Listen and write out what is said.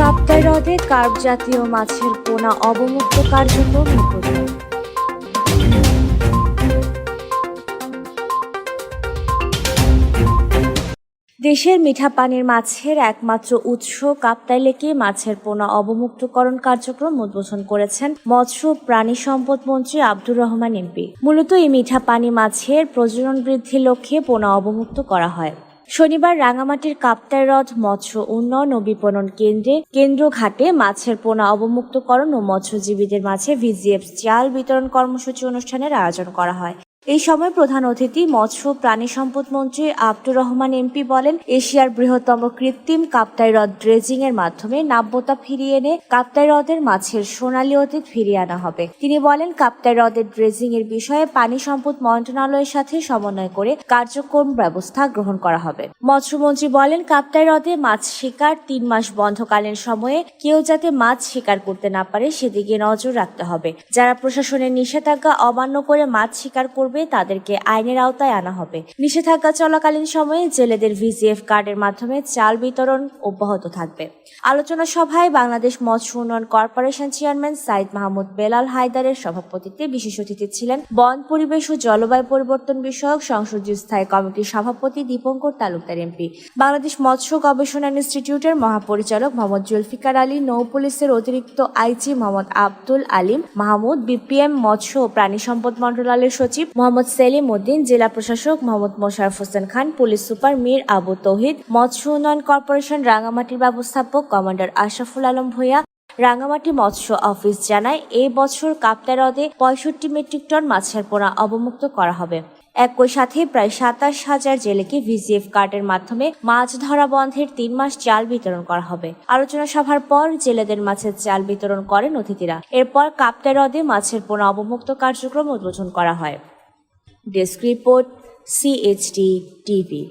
কাপ্তাই হ্রদে কার্প জাতীয় মাছের পোনা অবমুক্ত কার্যক্রম দেশের মিঠা পানির মাছের একমাত্র উৎস কাপ্তাই লেকে মাছের পোনা অবমুক্তকরণ কার্যক্রম উদ্বোধন করেছেন মৎস্য প্রাণী সম্পদ মন্ত্রী আব্দুর রহমান এমপি। মূলত এই মিঠা পানি মাছের প্রজনন বৃদ্ধির লক্ষ্যে পোনা অবমুক্ত করা হয়। শনিবার রাঙামাটির কাপ্তাই হ্রদ মৎস্য উন্নয়ন ও বিপণন কেন্দ্রে কেন্দ্র ঘাটে মাছের পোনা অবমুক্তকরণ ও মৎস্যজীবীদের মাঝে ভিজিএফ চাল বিতরণ কর্মসূচি অনুষ্ঠানের আয়োজন করা হয়। এই সময় প্রধান অতিথি মৎস্য প্রাণী সম্পদ মন্ত্রী আব্দুর রহমান এমপি বলেন, এশিয়ার বৃহত্তম কৃত্রিম কাপ্তাই হ্রদ ড্রেজিং এর মাধ্যমে নাব্যতা ফিরিয়ে এনে কাপ্তাই হ্রদের মাছের সোনালী অতীত ফিরিয়ে আনা হবে। তিনি বলেন, কাপ্তাই হ্রদের ড্রেজিং এর বিষয়ে পানি সম্পদ মন্ত্রণালয়ের সাথে সমন্বয় করে কার্যক্রম ব্যবস্থা গ্রহণ করা হবে। মৎস্যমন্ত্রী বলেন, কাপ্তাই হ্রদে মাছ শিকার তিন মাস বন্ধকালীন সময়ে কেউ যাতে মাছ শিকার করতে না পারে, সেদিকে নজর রাখতে হবে। যারা প্রশাসনের নিষেধাজ্ঞা অমান্য করে মাছ শিকার করবে তাদেরকে আইনের আওতায় আনা হবে। নিষেধাজ্ঞা চলাকালীন সময়ে জেলেদের ভিজিএফ কার্ডের মাধ্যমে চাল বিতরণ অব্যাহত থাকবে। আলোচনা সভায় বাংলাদেশ মৎস্য উন্নয়ন কর্পোরেশন চেয়ারম্যান সাইদ মাহমুদ বেলাল হায়দারের সভাপতিত্বে বিশেষ অতিথি ছিলেন বন, পরিবেশ ও জলবায়ু পরিবর্তন বিষয়ক সংসদীয় স্থায়ী কমিটির সভাপতি দীপঙ্কর তালুকদার, এমপি। বাংলাদেশ মৎস্য গবেষণা ইনস্টিটিউটের মহাপরিচালক মোহাম্মদ জুলফিকার আলী, নৌ পুলিশের অতিরিক্ত আইজি মোহাম্মদ আব্দুল আলিম মাহমুদ, বিপিএম মৎস্য ও প্রাণী সম্পদ মন্ত্রণালয়ের সচিব মোহাম্মদ সেলিম উদ্দিন, জেলা প্রশাসক মোহাম্মদ মোশারফ হোসেন খান, পুলিশ সুপার মীর আবু তৌহিদ, মৎস্য উন্নয়ন কর্পোরেশন রাঙামাটির ব্যবস্থাপক কমান্ডার আশরাফুল আলম ভূঁইয়া, রাঙামাটি মৎস্য অফিস জানায় এই বছর কাপ্তা হ্রদে পঁয়ষট্টি মেট্রিক টন মাছের পোনা অবমুক্ত করা হবে। একই সাথে প্রায় সাতাশ হাজার জেলেকে ভিজিএফ কার্ডের মাধ্যমে মাছ ধরা বন্ধের তিন মাস চাল বিতরণ করা হবে। আলোচনা সভার পর জেলেদের মাছের চাল বিতরণ করেন অতিথিরা। এরপর কাপ্তা হ্রদে মাছের পোনা অবমুক্ত কার্যক্রম উদ্বোধন করা হয়। Desk report CHT TV